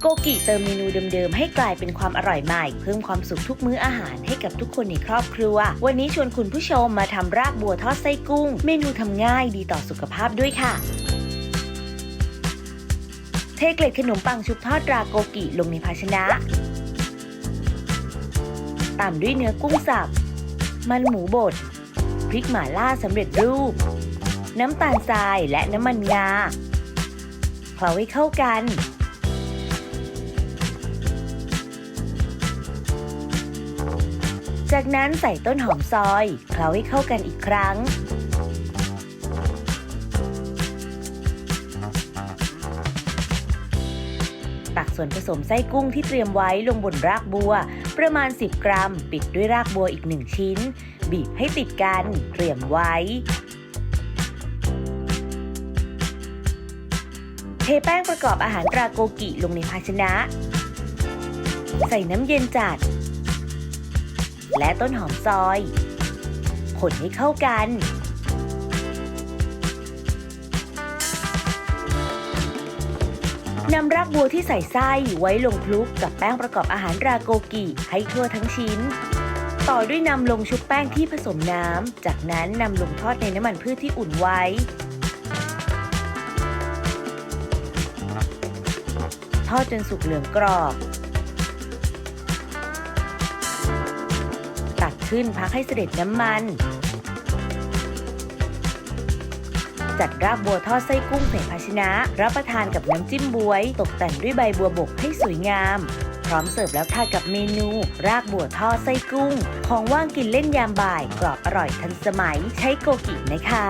โกกิเติมเมนูเดิมๆ ให้กลายเป็นความอร่อยใหม่ เพิ่มความสุขทุกมื้ออาหารให้กับทุกคนในครอบครัว วันนี้ชวนคุณผู้ชมมาทำรากบัวทอดไส้กุ้ง เมนูทำง่ายดีต่อสุขภาพด้วยค่ะเทเกล็ดขนมปังชุบทอดราโกกิลงในภาชนะ ตามด้วยเนื้อกุ้งสับ มันหมูบด พริกหม่าล่าสำเร็จรูป น้ำตาลทรายและน้ำมันงาเคล้าให้เข้ากัน จากนั้นใส่ต้นหอมซอย เคล้าให้เข้ากันอีกครั้ง ตักส่วนผสมไส้กุ้งที่เตรียมไว้ลงบนรากบัว ประมาณ 10 กรัม ปิดด้วยรากบัวอีก1ชิ้น บีบให้ติดกัน เตรียมไว้เทแป้งประกอบอาหารราโกกิลงในภาชนะ ใส่น้ำเย็นจัด และต้นหอมซอย คนให้เข้ากัน นำรากบัวที่ใส่ไส้ไว้ลงคลุกกับแป้งประกอบอาหารราโกกิให้ทั่วทั้งชิ้น ต่อด้วยนำลงชุบแป้งที่ผสมน้ำ จากนั้นนำลงทอดในน้ำมันพืชที่อุ่นไว้ทอดจนสุกเหลืองกรอบ ขึ้นพักให้เสด็จน้ำมัน จัดรากบัวทอดไส้กุ้งใส่ภาชนะ รับประทานกับน้ำจิ้มบวย ตกแต่งด้วยใบบัวบกให้สวยงาม พร้อมเสิร์ฟแล้วค่ะกับเมนู รากบัวทอดไส้กุ้ง ของว่างกินเล่นยามบ่าย กรอบอร่อยทันสมัย ใช้โกกินะคะ